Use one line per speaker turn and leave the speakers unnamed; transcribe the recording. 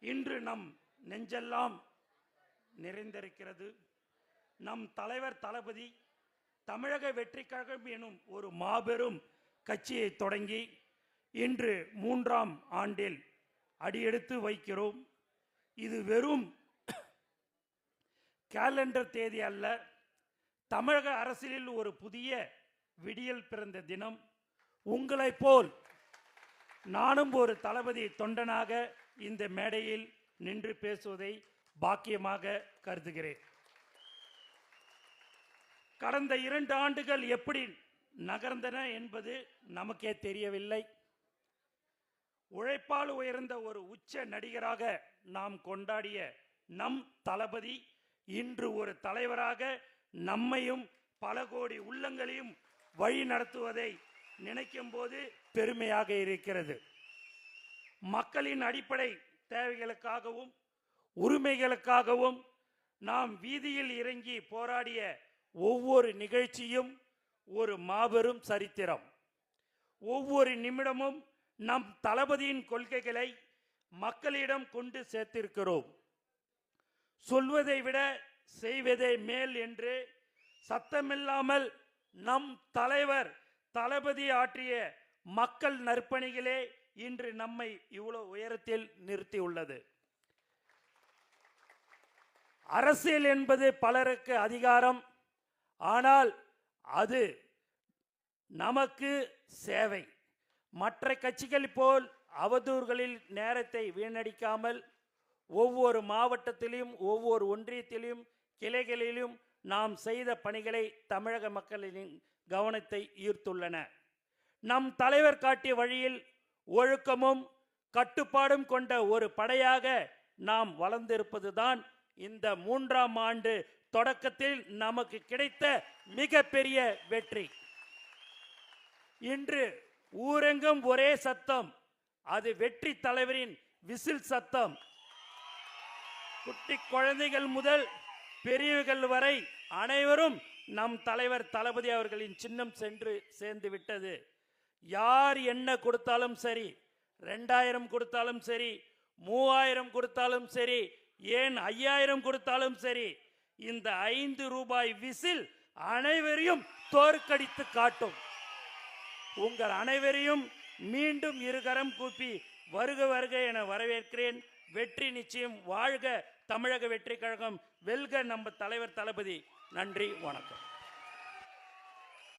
இன்று நம் நெஞ்செல்லாம் நிறைந்திருக்கிறது. நம் தலைவர் தளபதி தமிழக வெற்றிக் கழகம் எனும் ஒரு மாபெரும் கட்சியை தொடங்கி இன்று மூன்றாம் ஆண்டில் அடியெடுத்து வைக்கிறோம். இது வெறும் கேலண்டர் தேதி அல்ல தமிழக அரசியலில் ஒரு புதிய விடியல் பிறந்த தினம். உங்களைப் போல் நானும் ஒரு தளபதி தொண்டனாக இந்த மேடையில் நின்று பேசுவதை பாக்கியமாக கருதுகிறேன். கடந்த இரண்டு ஆண்டுகள் எப்படி நகர்ந்தன என்பது நமக்கே தெரியவில்லை. உழைப்பால் உயர்ந்த ஒரு உச்ச நடிகராக நாம் கொண்டாடிய நம் தளபதி இன்று ஒரு தலைவராக நம்மையும் பல கோடி உள்ளங்களையும் வழி நடத்துவதை நினைக்கும் போது பெருமையாக இருக்கிறது. மக்களின் அடிப்படை தேவைகளுக்காகவும் உரிமைகளுக்காகவும் நாம் வீதியில் இறங்கி போராடிய ஒவ்வொரு நிகழ்ச்சியும் ஒரு மாபெரும் சரித்திரம். ஒவ்வொரு நிமிடமும் நம் தளபதியின் கொள்கைகளை மக்களிடம் கொண்டு சேர்த்திருக்கிறோம். சொல்வதை விட செய்வதே மேல் என்று சத்தமில்லாமல் நம் தலைவர் தளபதி ஆற்றிய மக்கள் நற்பணிகளே இன்று நம்மை இவ்வளவு உயரத்தில் நிறுத்தியுள்ளது. அரசியல் என்பது பலருக்கு அதிகாரம். ஆனால் அது நமக்கு சேவை. மற்ற கட்சிகள் போல் அவதூறுகளில் நேரத்தை வீணடிக்காமல் ஒவ்வொரு மாவட்டத்திலும் ஒவ்வொரு ஒன்றியத்திலும் கிளைகளிலும் நாம் செய்த பணிகளை தமிழக மக்களின் கவனத்தை ஈர்த்துள்ளன. நம் தலைவர் காட்டிய வழியில் ஒழுக்கமும் கட்டுப்பாடும் கொண்ட ஒரு படையாக நாம் வளர்ந்திருப்பதுதான் இந்த மூன்றாம் ஆண்டு தொடக்கத்தில் நமக்கு கிடைத்த மிகப்பெரிய வெற்றி. இன்று ஊரெங்கும் ஒரே சத்தம் அது வெற்றி தலைவரின் விசில் சத்தம். குட்டி குழந்தைகள் முதல் பெரியவர்கள் வரை அனைவரும் நம் தலைவர் தளபதி அவர்களின் சின்னம் சென்று சேர்ந்து விட்டது. யார் என்ன கொடுத்தாலும் சரி ரெண்டாயிரம் கொடுத்தாலும் சரி மூவாயிரம் கொடுத்தாலும் சரி ஏன் ஐயாயிரம் கொடுத்தாலும் சரி இந்த ஐந்து ரூபாய் விசில் அனைவரையும் தோற்கடித்து காட்டும். உங்கள் அனைவரையும் மீண்டும் இருகரம் கூப்பி வருக வருக என வரவேற்கிறேன். வெற்றி நிச்சயம். வாழ்க தமிழக வெற்றி கழகம். வெல்க நம்ம தலைவர் தளபதி. நன்றி வணக்கம்.